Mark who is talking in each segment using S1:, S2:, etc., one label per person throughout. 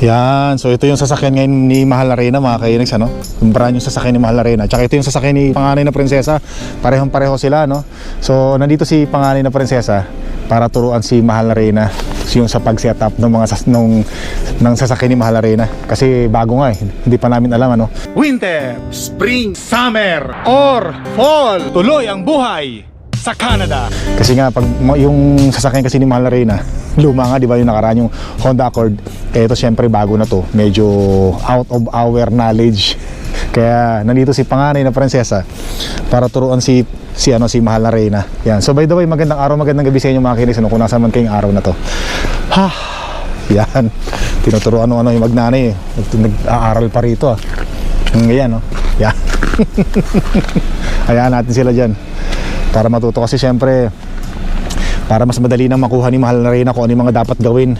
S1: Yan, so ito yung sasakyan ngayon ni Mahal Arena mga kainags ano. Yung brand yung sasakyan ni Mahal Arena. Tsaka ito yung sasakyan ni Panganay na Prinsesa. Parehong pareho sila no. So nandito si Panganay na Prinsesa para turuan si Mahal Arena yung sa pag-setup ng mga sas ng, ng sasakyan ni Mahal Arena. Kasi bago nga eh, hindi pa namin alam ano. Winter, Spring, Summer, or Fall. Tuloy ang buhay sa Canada. Kasi nga pag yung sasakyan kasi ni Mahal Arena, luma nga 'di ba yung nakaraan yung Honda Accord. Eh ito syempre bago na to, medyo out of our knowledge. Kaya nandito si panganay na prinsesa para turuan si si ano si Mahal na Reyna. Yan. So by the way, magandang araw, magandang gabi sa inyo mga kinis ano, kung nasa man kayong araw na to. Ha. Yan. Tinuturuan ano ano yung magnanay eh. Nag- Nag-aaral pa rito ah. Ngayon, no? Yan. Hayaan natin sila dyan para matuto kasi syempre para mas madali na makuha ni Mahal na Reyna kung ano yung mga dapat gawin.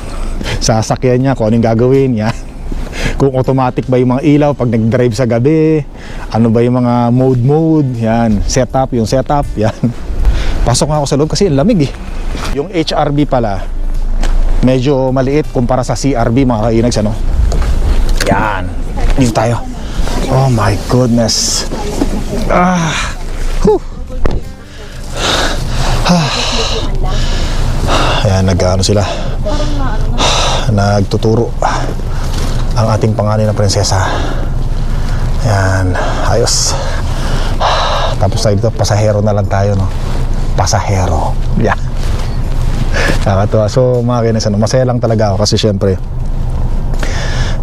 S1: Sa sasakyan niya, kung ano yung gagawin yan. Kung automatic ba yung mga ilaw pag nag-drive sa gabi ano ba yung mga mode mode yan, setup, yung setup yan. Pasok nga ako sa loob kasi ang lamig eh. Yung HRB pala medyo maliit kumpara sa CRB mga kainags ano. Yan, dito tayo. Oh my goodness. Ah. Whew. Ayan, nag-ano sila. Nagtuturo ang ating panganay na prinsesa. Ayan, ayos. Tapos tayo dito, pasahero na lang tayo, no? Pasahero. Yeah. Nakakatuwa. So, mga kinis, ano, masaya lang talaga ako kasi syempre,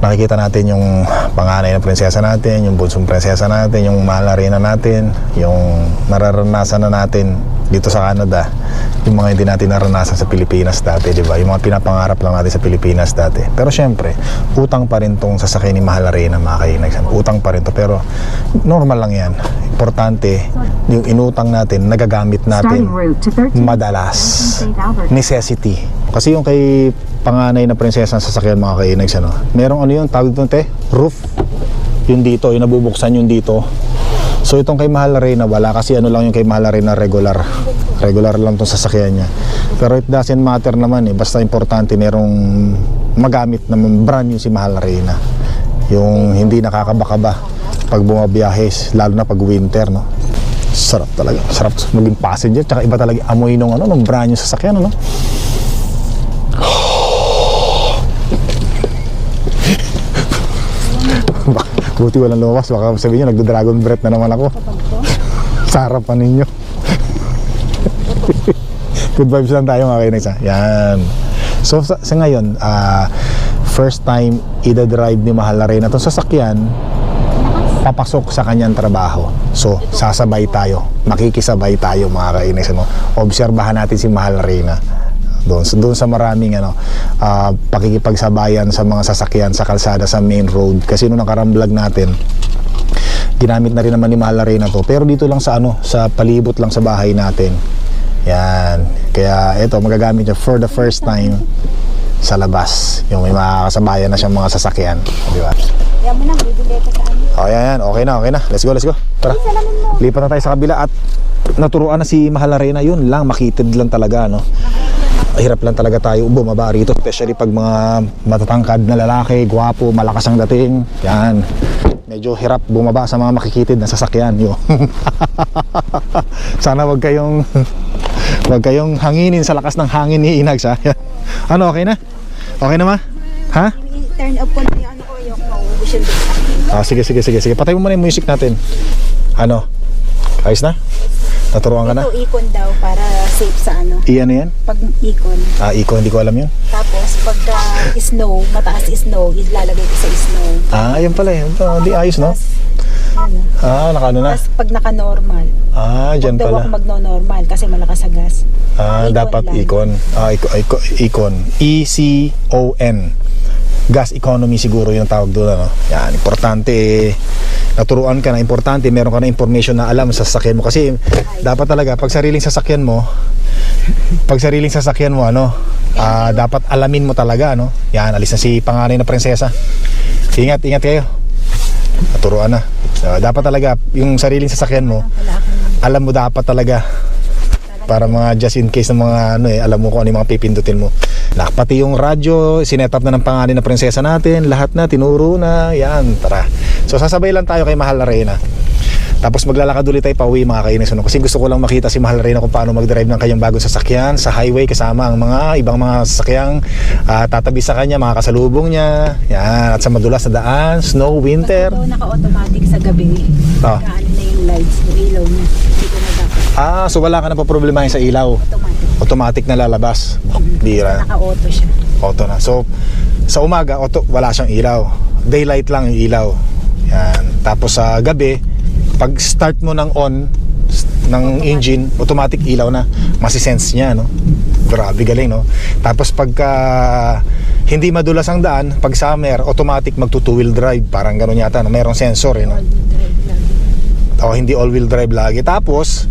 S1: nakikita natin yung panganay na prinsesa natin, yung bunsong prinsesa natin, yung mahal na reyna natin, yung nararanasan na natin dito sa Canada, yung mga hindi natin naranasan sa Pilipinas dati, di ba? Yung mga pinapangarap lang natin sa Pilipinas dati. Pero syempre, utang pa rin tong sasakay ni Mahal na Reyna, mga kainagsan. Utang pa rin to. Pero normal lang yan. Importante, yung inutang natin, nagagamit natin
S2: Starting route to 13.
S1: madalas necessity. Kasi yung kay panganay na prinsesa ng sasakyan mga kainags ano, merong ano yung tawag doon te? Roof. Yung dito, yung nabubuksan yung dito. So itong kay Mahal na Reyna, wala kasi ano lang yung kay Mahal na Reyna regular. Regular lang tong sasakyan niya. Pero it doesn't matter naman eh. Basta importante merong magamit na brand new si Mahal na Reyna. Yung hindi nakakabakaba pag bumabiyahe, lalo na pag winter, no? Sarap talaga. Sarap maging passenger. Tsaka iba talaga amoy nung ano, nung brand new sasakyan, ano? Buti walang lumawas. Baka sabihin nyo, nagdo-dragon breath na naman ako. Sa harapan ninyo. Good vibes lang tayo mga kainis ha. Yan. So sa, sa ngayon, ah, first time ida-drive ni Mahal na rin itong sasakyan papasok sa kanyang trabaho. So, sasabay tayo. Makikisabay tayo mga kainis. Ano? Obserbahan natin si Mahal Reyna. Doon, doon sa maraming ano, ah, pakikipagsabayan sa mga sasakyan sa kalsada sa main road. Kasi nung nakarang vlog natin, ginamit na rin naman ni Mahal Reyna to. Pero dito lang sa ano, sa palibot lang sa bahay natin. Yan. Kaya ito, magagamit niya for the first time sa labas. Yung may makakasabayan na siyang mga sasakyan. Di ba?
S2: Kaya mo na, bibili ko sa ano.
S1: Oh, yan, yan. Okay na, okay na. Let's go, let's go. Tara. Lipat na tayo sa kabila at naturuan na si Mahal Arena. Yun lang, makitid lang talaga, no? Hirap lang talaga tayo bumaba rito. Especially pag mga matatangkad na lalaki, gwapo, malakas ang dating. Yan. Medyo hirap bumaba sa mga makikitid na sasakyan. Yo. Sana wag kayong wag kayong hanginin sa lakas ng hangin ni Inags, ha? ano, okay na? Okay na, ma? Ha?
S2: I-turn up ko na yung ano ko, yung maubos yung.
S1: Ah, sige, sige, sige, sige. Patay mo muna yung music natin. Ano? Ayos na? Naturuan ka na?
S2: Ito ikon daw para safe sa ano.
S1: I ano yan?
S2: Pag ikon.
S1: Ah, Iko, hindi ko alam yun.
S2: Tapos pagka snow, mataas snow, ilalagay ko sa snow.
S1: Ah, yan pala yun. Ah, di ayos, no?
S2: Ano.
S1: Ah, nakaano na.
S2: Tapos pag naka-normal,
S1: Ah, dyan
S2: daw ako
S1: pala.
S2: magno-normal kasi malakas sa gas.
S1: Ah,
S2: Icon
S1: dapat
S2: lang.
S1: Icon. Ah. Icon. Icon. E-C-O-N. Gas economy siguro yung tawag doon, ano? Yan, importante eh. Naturuan ka na, importante, meron ka na information na alam sa sasakyan mo. Kasi dapat talaga, pag sariling sasakyan mo, pag sariling sasakyan mo, ano, ah, dapat alamin mo talaga, ano? Yan, alis na si panganay na prinsesa. Ingat, ingat kayo. Naturuan na. So, dapat talaga, yung sariling sasakyan mo, alam mo dapat talaga para mga just in case ng mga ano eh, alam mo kung ano yung mga pipindutin mo. Nak- Pati yung radyo, sinet up na ng pangalan na prinsesa natin, lahat na, tinuro na, yan, tara. So sasabay lang tayo kay Mahal na Reyna. Tapos maglalakad ulit tayo pauwi mga kainis. Ano? Kasi gusto ko lang makita si Mahal Reyna kung paano mag-drive ng kanyang bagong sasakyan sa highway kasama ang mga ibang mga sasakyang ah, tatabi sa kanya, mga kasalubong niya. Yan, at sa madulas na daan, snow, winter.
S2: Ito naka-automatic sa gabi.
S1: Ah.
S2: Kaano na yung lights, yung ilaw niya.
S1: Ah, so wala ka na pa problemahin sa ilaw.
S2: Automatic.
S1: Automatic na lalabas. Bira.
S2: Naka-auto siya.
S1: Auto na. So, sa umaga, auto, wala siyang ilaw. Daylight lang yung ilaw. Yan. Tapos sa gabi, pag start mo ng on ng engine, automatic ilaw na. Masisense niya, no? Grabe, galing, no? Tapos pagka hindi madulas ang daan, pag summer, automatic magto two-wheel drive. Parang gano'n yata, no? Merong sensor, eh, no? O hindi all-wheel drive lagi. Tapos,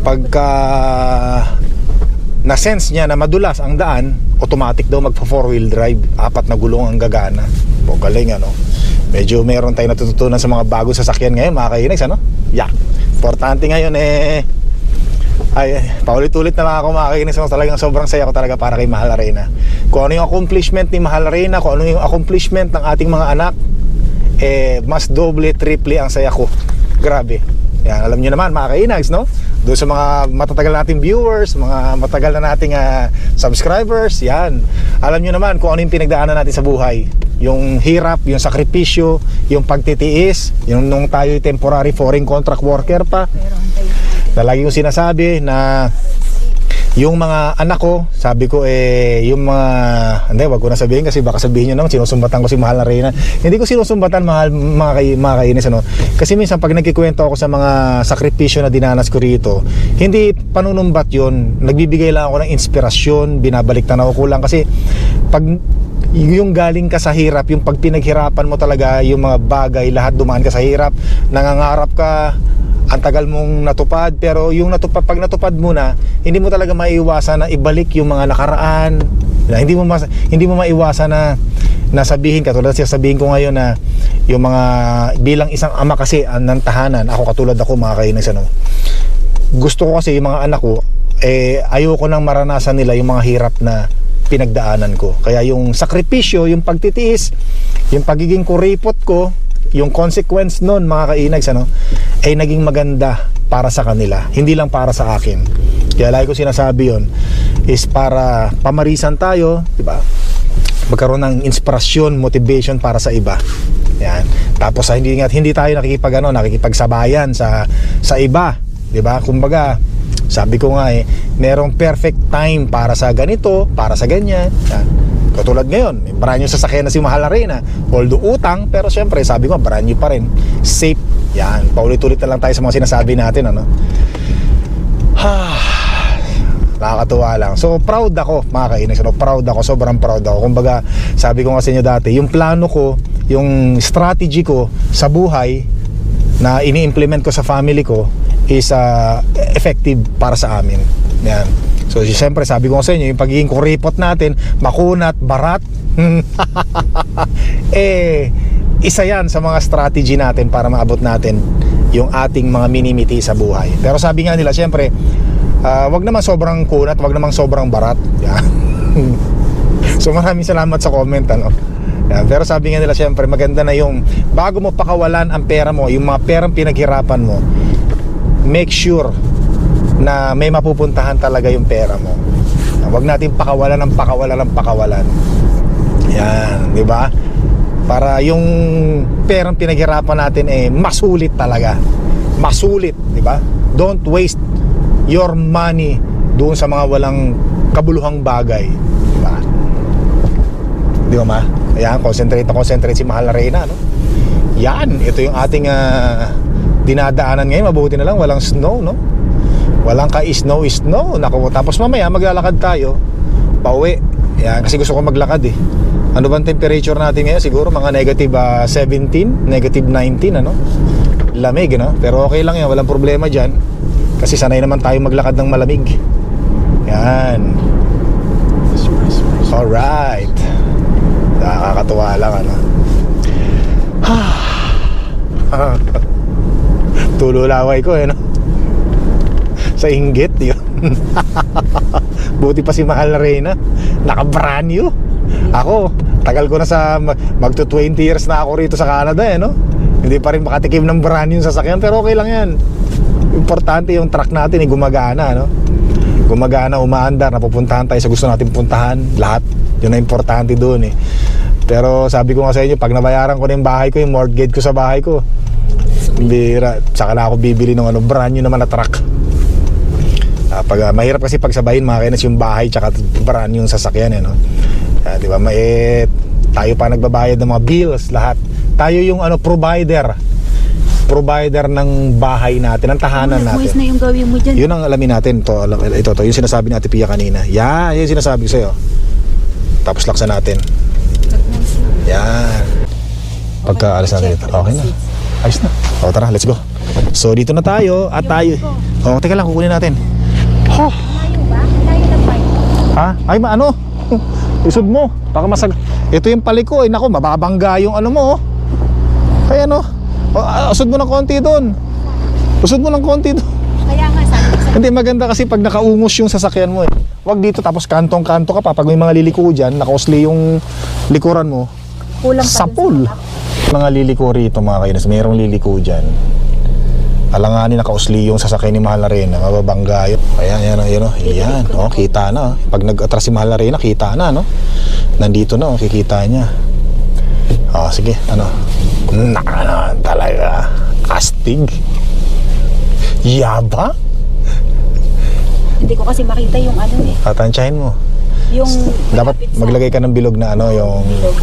S1: pagka na-sense niya na madulas ang daan, automatic daw magpa four-wheel drive. Apat na gulong ang gagana. O galing ano. Medyo meron tayong natututunan sa mga bagong sasakyan ngayon, mga kainags, ano? Yak. Importante ngayon eh, ay, paulit-ulit na lang ako makakinig sa talagang sobrang saya ko talaga para kay Mahal Arena. Kung ano yung accomplishment ni Mahal Arena, kung ano yung accomplishment ng ating mga anak, eh, mas doble, triple ang saya ko. Grabe. Yan, alam niyo naman mga kainags, no? Doon sa mga matatagal nating viewers, mga matagal na nating ah, subscribers, yan. Alam niyo naman kung ano yung pinagdaanan natin sa buhay. Yung hirap, yung sakripisyo, yung pagtitiis, yung nung tayo temporary foreign contract worker pa, na lagi kong sinasabi na yung mga anak ko, sabi ko eh, yung mga, hindi, wag ko na sabihin kasi baka sabihin nyo naman, sinusumbatan ko si Mahal na Reyna. Hindi ko sinusumbatan, mahal, mga, kay, mga kainis, ano. Kasi minsan pag nagkikwento ako sa mga sakripisyo na dinanas ko rito, hindi panunumbat yon nagbibigay lang ako ng inspirasyon, binabalik tanaw ko kasi pag yung galing ka sa hirap, yung pag pinaghirapan mo talaga yung mga bagay, lahat dumaan ka sa hirap, nangangarap ka, ang tagal mong natupad pero yung natupad pag natupad mo na hindi mo talaga maiiwasan na ibalik yung mga nakaraan na hindi mo mas, hindi mo maiwasan na nasabihin katulad siya sabihin ko ngayon na yung mga bilang isang ama kasi ang ng tahanan ako katulad ako mga kainis ano gusto ko kasi yung mga anak ko eh ayoko nang maranasan nila yung mga hirap na pinagdaanan ko kaya yung sakripisyo yung pagtitiis yung pagiging kuripot ko yung consequence nun mga kainags ano ay naging maganda para sa kanila hindi lang para sa akin kaya lagi ko sinasabi yon is para pamarisan tayo di ba magkaroon ng inspirasyon, motivation para sa iba. Yan. Tapos sa hindi hindi tayo nakikipag ano, nakikipagsabayan sa sa iba, 'di ba? Kumbaga, sabi ko nga eh, merong perfect time para sa ganito, para sa ganyan. Yan. Katulad ngayon, may brand new sasakyan na si Mahal Arena. Although utang, pero syempre sabi ko, brand new pa rin. Safe. Yan. Paulit-ulit na lang tayo sa mga sinasabi natin, ano. Nakakatuwa lang. So proud ako, mga kainis. Ano, proud ako, sobrang proud ako. Kumbaga, sabi ko nga sa inyo dati, yung plano ko, yung strategy ko sa buhay na ini-implement ko sa family ko is uh, effective para sa amin. Yan. So, siyempre, sabi ko sa inyo, yung pagiging kuripot natin, makunat, barat, eh, isa yan sa mga strategy natin para maabot natin yung ating mga minimiti sa buhay. Pero sabi nga nila, siyempre, ah, wag naman sobrang kunat, wag naman sobrang barat. Yan. so maraming salamat sa comment ano. Yan. Pero sabi nga nila siyempre maganda na yung bago mo pakawalan ang pera mo, yung mga perang pinaghirapan mo, make sure na may mapupuntahan talaga yung pera mo. Huwag natin pakawalan ng pakawalan ng pakawalan. Yan, di ba? Para yung perang pinaghirapan natin eh masulit talaga. Masulit, di ba? Don't waste your money doon sa mga walang kabuluhang bagay, di ba? Di ba ma? Ayan, concentrate na concentrate si Mahal na Reyna, no? Yan, ito yung ating ah, dinadaanan ngayon. Mabuti na lang, walang snow, no? Walang ka-snow, snow. Naku, tapos mamaya maglalakad tayo, pauwi. Yan, kasi gusto ko maglakad eh. Ano bang temperature natin ngayon? Siguro mga negative ah, 17, negative 19, ano? Lamig, no? Pero okay lang yan, walang problema dyan. Kasi sanay naman tayo maglakad ng malamig. Yan. Alright. Nakakatuwa lang, ano? Tulo laway ko, eh, no? Sa inggit, yun. Buti pa si Mahal Reyna. Naka brand new. Ako, tagal ko na sa magto 20 years na ako rito sa Canada eh, no? Hindi pa rin makatikim ng brand new sasakyan pero okay lang yan. Importante yung truck natin eh, gumagana, no? Gumagana, umaandar, napupuntahan tayo sa gusto natin puntahan, lahat. Yun na importante doon eh. Pero sabi ko nga sa inyo, pag nabayaran ko na yung bahay ko, yung mortgage ko sa bahay ko, bira, saka na ako bibili ng ano, brand new naman na truck. Ah, pag, ah, mahirap kasi pagsabayin mga kainas yung bahay tsaka brand yung sasakyan eh, no? Ah, di ba? Ma, eh, tayo pa nagbabayad ng mga bills, lahat. Tayo yung ano, provider. Provider ng bahay natin, ng tahanan natin.
S2: Moist na yung gawin mo dyan.
S1: Yun ang alamin natin to, ito to, yung sinasabi ni Ate Pia kanina. Yan, yun yung sinasabi ko sa'yo. Tapos laksan natin. Yan. Pagka alis natin dito. Okay na. Ayos na. O tara, let's go. So dito na tayo at tayo. O teka lang, kukunin natin. Oh, ha? Ay, ma ano? Isod mo. Baka masag... Ito yung paliko. Eh, nako, mababangga yung ano mo. Oh. Ay, ano? O, usod mo ng konti doon. Usod mo ng konti doon.
S2: Kaya nga sabi ko sa
S1: Hindi maganda kasi pag nakaungos yung sasakyan mo eh. Huwag dito tapos kantong-kanto ka pa. Pag may mga liliko dyan, nakausli yung likuran mo,
S2: kulang pa sa
S1: sapul.
S2: malak.
S1: Mga liliko rito mga kainas, mayroong liliko dyan. Alanganin nakausli yung sasakyan ni Mahal Arena, mababangga yun. Ayan, yan, yan, oh. Ayan, oh, kita na. oh. Pag nag-atras si Mahal Arena, kita na, no? Nandito na, oh, kikita niya. Oh, sige, ano? Na talaga. Astig. Yaba?
S2: Hindi ko kasi makita yung ano eh.
S1: Tatansyahin mo.
S2: Yung
S1: Dapat maglagay ka ng bilog na ano, yung
S2: bilog.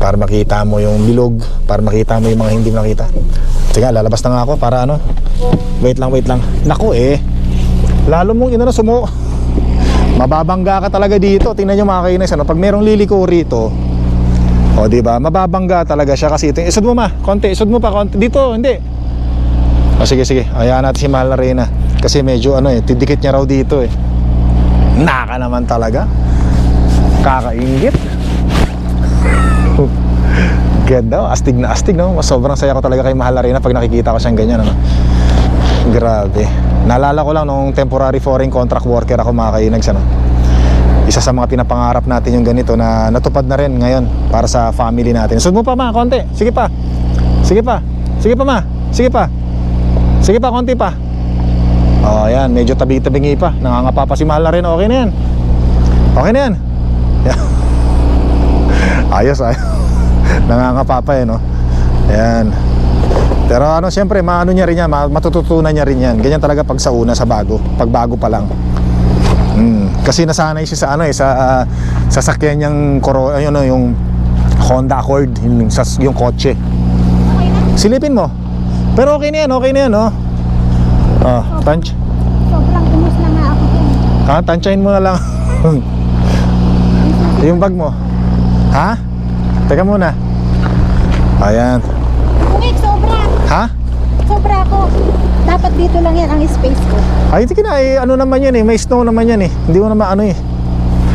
S1: Para makita mo yung bilog, para makita mo yung mga hindi nakita. Sige, lalabas na nga ako para ano. Wait lang, wait lang. Nako eh. Lalo mong inano sumo. Mababangga ka talaga dito. Tingnan niyo mga kainis ano, pag merong liliko rito. O, di ba? Mababangga talaga siya kasi ito. Isod mo ma, konti, isod mo pa konti. Dito, hindi. O sige, sige. Hayaan natin si Mahal na Reyna. Kasi medyo ano eh, tidikit niya raw dito eh. Naka naman talaga. Kakaingit. Ganda, astig na astig no. Sobrang saya ko talaga kay Mahal Arena pag nakikita ko siyang ganyan ano. Grabe. Naalala ko lang nung temporary foreign contract worker ako mga kainags ano. Isa sa mga pinapangarap natin yung ganito na natupad na rin ngayon para sa family natin. Sud mo pa ma, konti. Sige pa. Sige pa. Sige pa ma. Sige pa. Sige pa, konti pa. Oh, yan. Medyo tabi-tabingi pa. Nangangapa pa si Mahal na rin. Okay na yan. Okay na. Yan. ayos, ayos. Nangangapa pa eh, no? Ayan. Pero ano, siyempre, maano niya rin yan, ma- matututunan niya rin yan. Ganyan talaga pag sa una, sa bago. Pag bago pa lang. Mm. Kasi nasanay siya sa ano eh, sa uh, sasakyan niyang Coro, ayun, ano, yung Honda Accord, yung, yung kotse. Silipin mo. Pero okay na yan, okay na yan, no? Ah, tanch.
S2: Sobrang umus na nga ako.
S1: Ha, tansyahin mo na lang. yung bag mo. Ha? Teka muna. Ayan.
S2: Kumik, sobra.
S1: Ha?
S2: Sobra ako. Dapat dito lang yan ang space ko.
S1: Ay, hindi na, eh, ano naman yan eh, may snow naman yan eh. Hindi mo naman ano eh.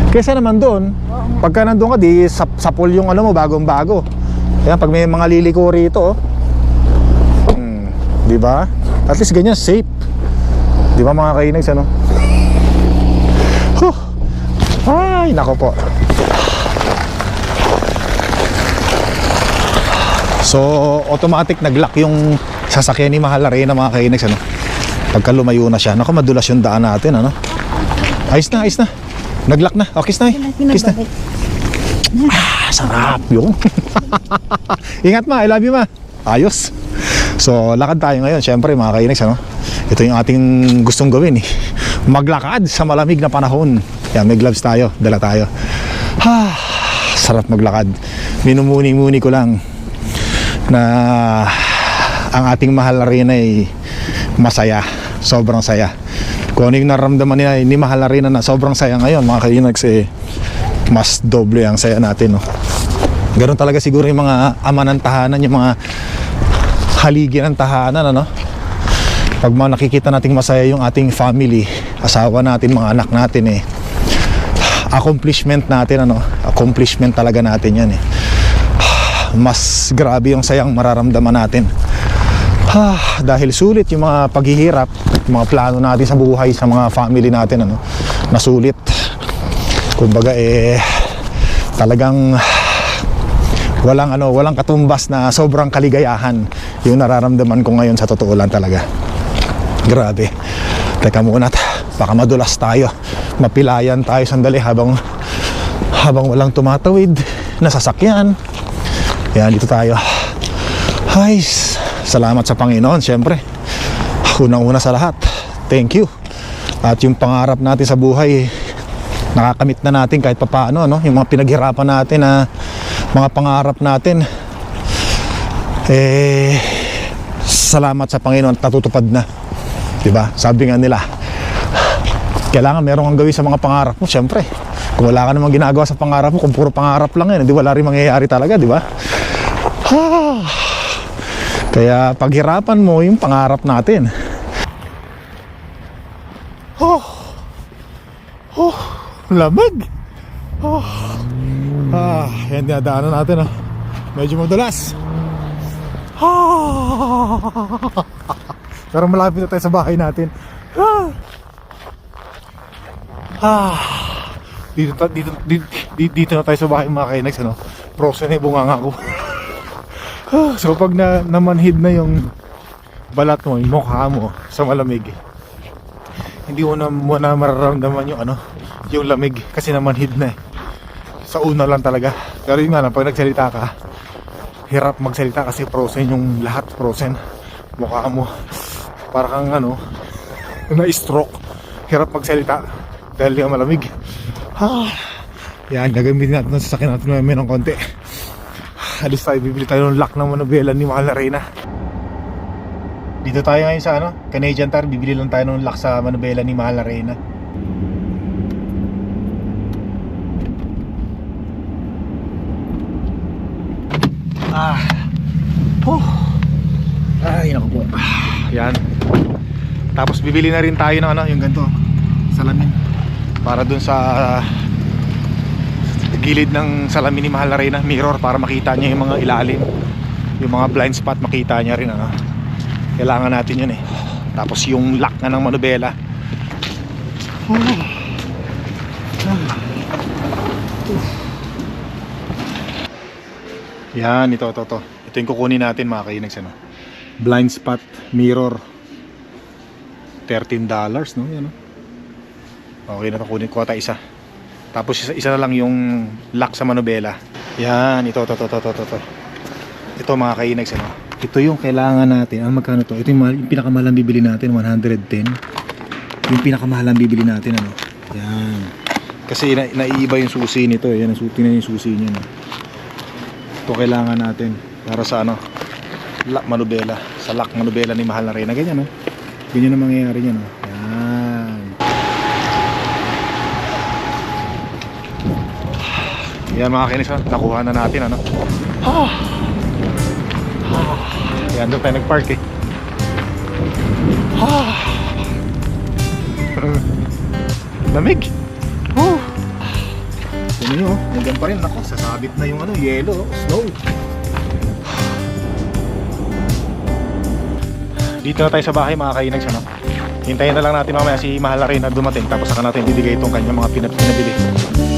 S1: Kesa naman doon, pagka nandun ka, di sap sapol yung ano mo, bagong bago. Ayan, pag may mga liliko rito, oh. Hmm, di ba? At least ganyan, safe. Di ba mga kainags, ano? Huh. Ay, nako po. So, automatic nag-lock yung sasakyan ni Mahal Arena mga kainags, ano? Pagka lumayo na siya, nako madulas yung daan natin, ano? Ayos na, ayos na. Nag-lock na. Oh, kiss na. Kiss na. Ah, sarap yun. Ingat ma, I love you ma. Ayos. So, lakad tayo ngayon. Siyempre, mga kainags, ano? Ito yung ating gustong gawin eh. Maglakad sa malamig na panahon. Yan, may gloves tayo. Dala tayo. Ha, sarap maglakad. Minumuni-muni ko lang na ang ating mahal na rin ay masaya. Sobrang saya. Kung ano yung naramdaman niya ni mahal na rin na sobrang saya ngayon, mga kainags eh, mas doble ang saya natin. No? Ganun talaga siguro yung mga ama ng tahanan, yung mga haligi ng tahanan, ano? Pag mga nakikita nating masaya yung ating family, asawa natin, mga anak natin, eh, accomplishment natin, ano? Accomplishment talaga natin yan, eh. Mas grabe yung sayang mararamdaman natin Ah, dahil sulit yung mga paghihirap, yung mga plano natin sa buhay, sa mga family natin, ano, nasulit. Kumbaga, eh, talagang walang ano, walang katumbas na sobrang kaligayahan yung nararamdaman ko ngayon sa totoo lang talaga. Grabe. Teka muna, baka madulas tayo. Mapilayan tayo sandali habang habang walang tumatawid na sasakyan. Yan, dito tayo. Ay, salamat sa Panginoon, syempre. Unang-una sa lahat, thank you. At yung pangarap natin sa buhay, nakakamit na natin kahit papaano, no? Yung mga pinaghirapan natin na mga pangarap natin, eh, salamat sa Panginoon at natutupad na. 'Di ba? Sabi nga nila, kailangan meron kang gawin sa mga pangarap mo, syempre. Kung wala ka namang ginagawa sa pangarap mo, kung puro pangarap lang yan, hindi wala rin mangyayari talaga, di ba? Kaya paghirapan mo yung pangarap natin. Oh. Oh, lamig. Oh. Ah, yan dinadaanan natin ah. Medyo madulas. Ah. Pero malapit na tayo sa bahay natin. Ah. Ah. Dito, dito, dito, dito, dito na tayo sa bahay mga kainags, ano? Frozen na yung bunganga ko. So pag na, namanhid na yung balat mo, yung mukha mo sa malamig, hindi mo na, mo na mararamdaman yung ano, yung lamig kasi namanhid na eh. Sa una lang talaga. Pero yun nga lang, pag nagsalita ka, hirap magsalita kasi frozen yung lahat frozen. Mukha mo, para kang ano, na-stroke. Hirap magsalita dahil nga malamig. Ah, yan, gagamitin natin sa sakin natin may ng konti. Alis tayo, bibili tayo ng lock ng manubela ni Mahal na Reyna. Dito tayo ngayon sa ano, Canadian Tire, bibili lang tayo ng lock sa manubela ni Mahal na Reyna. Ah. Oh. Ay, naku po. Yan. Tapos bibili na rin tayo ng ano, yung ganito, salamin. Para dun sa gilid ng salamin ni Mahal na mirror para makita niya yung mga ilalim. Yung mga blind spot makita niya rin ano. Kailangan natin yun eh. Tapos yung lock nga ng manubela. Yan, ito, ito, ito. Ito yung kukunin natin mga kainags ano. Blind spot mirror. $13 no? Yan, no? Okay na ito, kunin ko ata isa. Tapos isa, isa na lang yung lock sa manubela. Yan, ito, ito, ito, ito, ito, ito. Ito mga kainags ano. Ito yung kailangan natin. Ang magkano to? Ito yung, yung pinakamahalang bibili natin, 110. Yung pinakamahalang bibili natin ano. Yan. Kasi na, naiiba yung susi nito. eh. Yan, ang na yung susi niya. No? Ito kailangan natin para sa ano, lock manubela. Sa lock manubela ni Mahal na Reyna. Ganyan no. Ganyan ang mangyayari niya no. Yan mga kinis, ha? nakuha na natin ano. Ah. Ah. Yan doon tayo nag-park eh. Ah. Lamig. Oh. Tingnan nyo, oh. nandiyan pa rin. Ako, sasabit na yung ano, yellow, oh, snow. Dito na tayo sa bahay mga kainags ano. Hintayin na lang natin mamaya si Mahal na dumating tapos saka natin bibigay itong kanyang mga pinab- pinabili.